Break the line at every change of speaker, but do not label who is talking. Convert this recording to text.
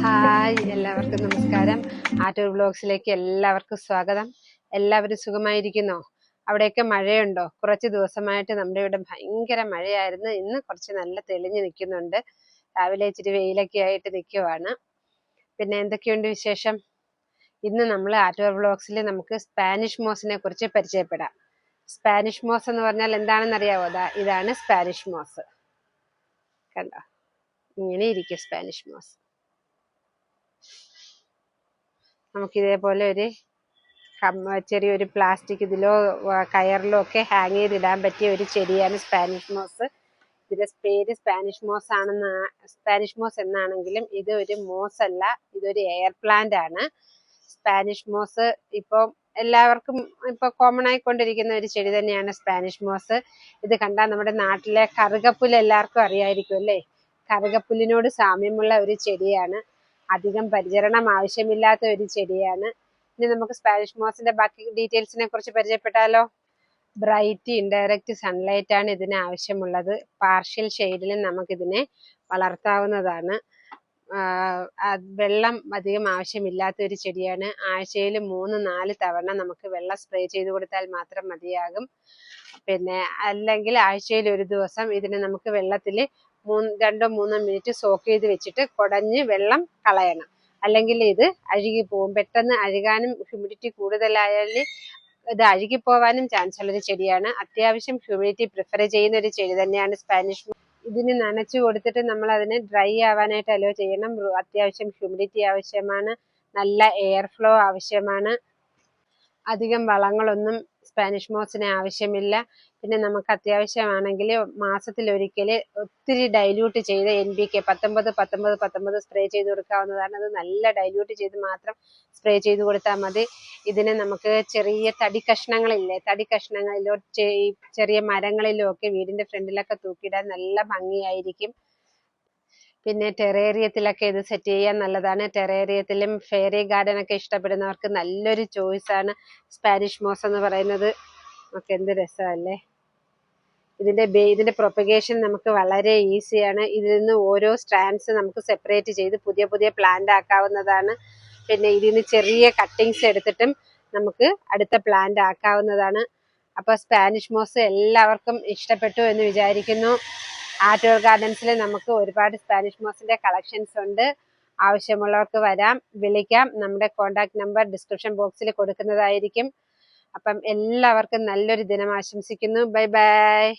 Hi എല്ലാവർക്കും നമസ്കാരം. ആറ്റൂർ ബ്ലോഗ്സിലേക്ക് എല്ലാവർക്കും സ്വാഗതം. എല്ലാവരും സുഖമായിരിക്കുന്നോ? അവിടെയൊക്കെ മഴയുണ്ടോ? കുറച്ച് ദിവസമായിട്ട് നമ്മുടെ ഇവിടെ ഭയങ്കര മഴയായിരുന്നു. ഇന്ന് കുറച്ച് നല്ല തെളിഞ്ഞു നിൽക്കുന്നുണ്ട്. രാവിലെ ഇച്ചിരി വെയിലൊക്കെ ആയിട്ട് നിൽക്കുവാണ്. പിന്നെ എന്തൊക്കെയുണ്ട് വിശേഷം? ഇന്ന് നമ്മൾ ആറ്റൂർ ബ്ലോഗ്സിൽ നമുക്ക് സ്പാനിഷ് മോസിനെ കുറിച്ച് പരിചയപ്പെടാം. സ്പാനിഷ് മോസ് എന്ന് പറഞ്ഞാൽ എന്താണെന്ന് അറിയാവോ ഇതാണ് സ്പാനിഷ് മോസ് കണ്ടോ? ഇങ്ങനെ ഇരിക്കും സ്പാനിഷ് മോസ് നമുക്ക് ഇതേപോലെ ഒരു ചെറിയൊരു പ്ലാസ്റ്റിക് ഇതിലോ കയറിലോ ഒക്കെ ഹാങ് ചെയ്തിടാൻ പറ്റിയ ഒരു ചെടിയാണ് സ്പാനിഷ് മോസ് ഇതിന്റെ പേര് സ്പാനിഷ് മോസ് ആണെന്ന് സ്പാനിഷ് മോസ് എന്നാണെങ്കിലും ഇത് ഒരു മോസ് അല്ല ഇതൊരു എയർ പ്ലാന്റ് ആണ്. സ്പാനിഷ് മോസ് ഇപ്പം എല്ലാവർക്കും ഇപ്പൊ കോമൺ ആയിക്കൊണ്ടിരിക്കുന്ന ഒരു ചെടി തന്നെയാണ് സ്പാനിഷ് മോസ് ഇത് കണ്ടാൽ നമ്മുടെ നാട്ടിലെ കറുകപ്പുല്ല് എല്ലാവർക്കും അറിയായിരിക്കും അല്ലേ? കറുകപ്പുല്ലിനോട് സാമ്യമുള്ള ഒരു ചെടിയാണ്. അധികം പരിചരണം ആവശ്യമില്ലാത്ത ഒരു ചെടിയാണ്. ഇനി നമുക്ക് സ്പാനിഷ് മോസിന്റെ ബാക്കി ഡീറ്റെയിൽസിനെ കുറിച്ച് പരിചയപ്പെട്ടാലോ? ബ്രൈറ്റ് ഇൻഡയറക്റ്റ് സൺലൈറ്റ് ആണ് ഇതിന് ആവശ്യമുള്ളത്. പാർഷ്യൽ ഷെയ്ഡിലും നമുക്കിതിനെ വളർത്താവുന്നതാണ്. വെള്ളം അധികം ആവശ്യമില്ലാത്ത ഒരു ചെടിയാണ്. ആഴ്ചയിൽ മൂന്ന് നാല് തവണ നമുക്ക് വെള്ളം സ്പ്രേ ചെയ്ത് കൊടുത്താൽ മാത്രം മതിയാകും. പിന്നെ അല്ലെങ്കിൽ ആഴ്ചയിൽ ഒരു ദിവസം ഇതിനെ നമുക്ക് വെള്ളത്തിൽ മൂന്ന് രണ്ടോ മൂന്നോ മിനിറ്റ് സോക്ക് ചെയ്ത് വെച്ചിട്ട് കുടഞ്ഞ് വെള്ളം കളയണം. അല്ലെങ്കിൽ ഇത് അഴുകി പോകും പെട്ടെന്ന് അഴുകാനും ഹ്യൂമിഡിറ്റി കൂടുതലായാൽ ഇത് അഴുകിപ്പോവാനും ചാൻസ് ഉള്ളൊരു ചെടിയാണ്. അത്യാവശ്യം ഹ്യൂമിഡിറ്റി പ്രിഫർ ചെയ്യുന്ന ഒരു ചെടി തന്നെയാണ് സ്പാനിഷ് ഇതിന് നനച്ചു കൊടുത്തിട്ട് നമ്മൾ അതിനെ ഡ്രൈ ആവാനായിട്ട് അലോ ചെയ്യണം. അത്യാവശ്യം ഹ്യൂമിഡിറ്റി ആവശ്യമാണ്. നല്ല എയർ ഫ്ലോ ആവശ്യമാണ്. അധികം വളങ്ങളൊന്നും സ്പാനിഷ് മോസിന് ആവശ്യമില്ല. പിന്നെ നമുക്ക് അത്യാവശ്യമാണെങ്കിൽ മാസത്തിൽ ഒരിക്കൽ ഒത്തിരി ഡൈല്യൂട്ട് ചെയ്ത് എൻ ബി കെ പത്തൊമ്പത് പത്തൊമ്പത് പത്തൊമ്പത് സ്പ്രേ ചെയ്ത് കൊടുക്കാവുന്നതാണ്. അത് നല്ല ഡൈല്യൂട്ട് ചെയ്ത് മാത്രം സ്പ്രേ ചെയ്ത് കൊടുത്താൽ മതി. ഇതിനെ നമുക്ക് ചെറിയ തടി കഷ്ണങ്ങളില്ലേ തടി കഷ്ണങ്ങളിലോ ചെറിയ മരങ്ങളിലോ ഒക്കെ വീടിന്റെ ഫ്രണ്ടിലൊക്കെ തൂക്കിയിടാൻ നല്ല ഭംഗിയായിരിക്കും. പിന്നെ ടെറേറിയത്തിലൊക്കെ ഇത് സെറ്റ് ചെയ്യാൻ നല്ലതാണ്. ടെറേറിയത്തിലും ഫെയറി ഗാർഡൻ ഒക്കെ ഇഷ്ടപ്പെടുന്നവർക്ക് നല്ലൊരു ചോയ്സ് ആണ് സ്പാനിഷ് മോസ് എന്ന് പറയുന്നത്. നമുക്ക് എന്ത് രസമല്ലേ? ഇതിന്റെ ഇതിന്റെ പ്രൊപ്പഗേഷൻ നമുക്ക് വളരെ ഈസിയാണ് ഇതിൽ നിന്ന് ഓരോ സ്ട്രാൻഡ്സ് നമുക്ക് സെപ്പറേറ്റ് ചെയ്ത് പുതിയ പുതിയ പ്ലാന്റ് ആക്കാവുന്നതാണ്. പിന്നെ ഇതിൽ നിന്ന് ചെറിയ കട്ടിങ്സ് എടുത്തിട്ടും നമുക്ക് അടുത്ത പ്ലാന്റ് ആക്കാവുന്നതാണ്. അപ്പോൾ സ്പാനിഷ് മോസ് എല്ലാവർക്കും ഇഷ്ടപ്പെട്ടു എന്ന് വിചാരിക്കുന്നു. ആർട്ടുവർ ഗാർഡൻസിൽ നമുക്ക് ഒരുപാട് സ്പാനിഷ് മോസിന്റെ കളക്ഷൻസ് ഉണ്ട്. ആവശ്യമുള്ളവർക്ക് വരാം. വിളിക്കാം. നമ്മുടെ കോൺടാക്ട് നമ്പർ ഡിസ്ക്രിപ്ഷൻ ബോക്സിൽ കൊടുക്കുന്നതായിരിക്കും. അപ്പം എല്ലാവർക്കും നല്ലൊരു ദിനം ആശംസിക്കുന്നു. Bye bye